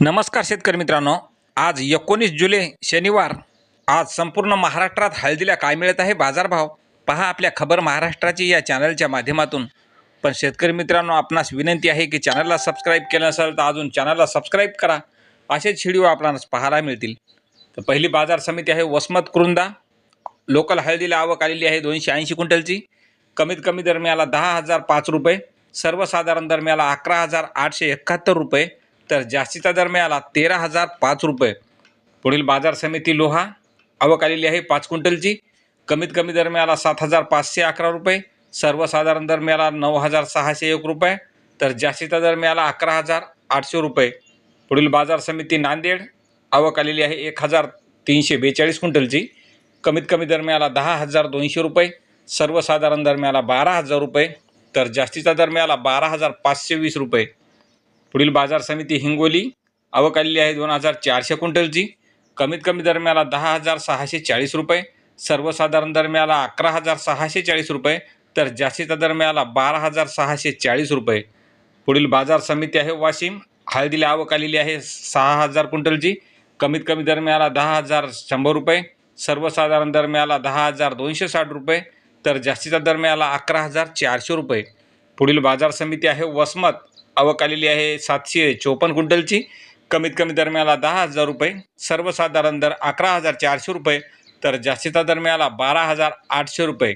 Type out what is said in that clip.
नमस्कार शेतकरी मित्रांनो. आज एकोणीस जुलै शनिवार. आज संपूर्ण महाराष्ट्रात हळदीला काय मिळत आहे बाजारभाव पहा आपल्या खबर महाराष्ट्राची या चॅनलच्या माध्यमातून. पण शेतकरी मित्रांनो आपणास विनंती आहे की चॅनलला सबस्क्राईब केलं नसेल तर अजून चॅनलला सबस्क्राईब करा. असेच व्हिडिओ आपणास पाहायला मिळतील. तर पहिली बाजार समिती आहे वसमत कुरुंदा. लोकल हळदीला आवक आलेली आहे दोनशे ऐंशी क्विंटलची. कमीत कमी दरम्याला दहा हजार पाच रुपये. सर्वसाधारण दरम्याला अकरा हजार आठशे एकाहत्तर रुपये. तर जास्तीचा दरम्याला तेरा हजार पाच रुपये. पुढील बाजार समिती लोहा आवक आलेली आहे पाच क्विंटलची. कमीत कमी दरम्याला सात हजार पाचशे अकरा रुपये. सर्वसाधारण दरम्याला नऊ हजार सहाशे एक रुपये. तर जास्तीचा दरम्याला अकरा हजार आठशे रुपये. पुढील बाजार समिती नांदेड आवक आलेली आहे एक हजार तीनशे बेचाळीस क्विंटलची. कमीत कमी दरम्याला दहा हजार दोनशे रुपये. सर्वसाधारण दरम्याला बारा हजार रुपये. तर जास्तीचा दरम्याला बारा हजार पाचशे वीस रुपये. पुढील बाजार समिती हिंगोली आवक आलेली आहे दोन हजार चारशे क्विंटलची कमीत कमी दरम्याला दहा हजार सहाशे चाळीस रुपये. सर्वसाधारण दरम्याला अकरा हजार सहाशे चाळीस रुपये. तर जास्तीचा दरम्याला बारा हजार सहाशे चाळीस रुपये. पुढील बाजार समिती आहे वाशिम. हळदीला आवक आलेली आहे सहा हजार क्विंटलची कमीत कमी दरम्याला दहा हजार शंभर रुपये. सर्वसाधारण दरम्याला दहा हजार दोनशे साठ रुपये. तर जास्तीचा दरम्याला अकरा हजार चारशे रुपये. पुढील बाजार समिती आहे वसमत. आवक आलेली आहे सातशे चोपन्न क्विंटलची. कमीत कमी दरम्याला दहा हजार रुपये सर्वसाधारण दर अकरा हजार चारशे रुपये तर जास्तीचा दरम्याला बारा हजार आठशे रुपये.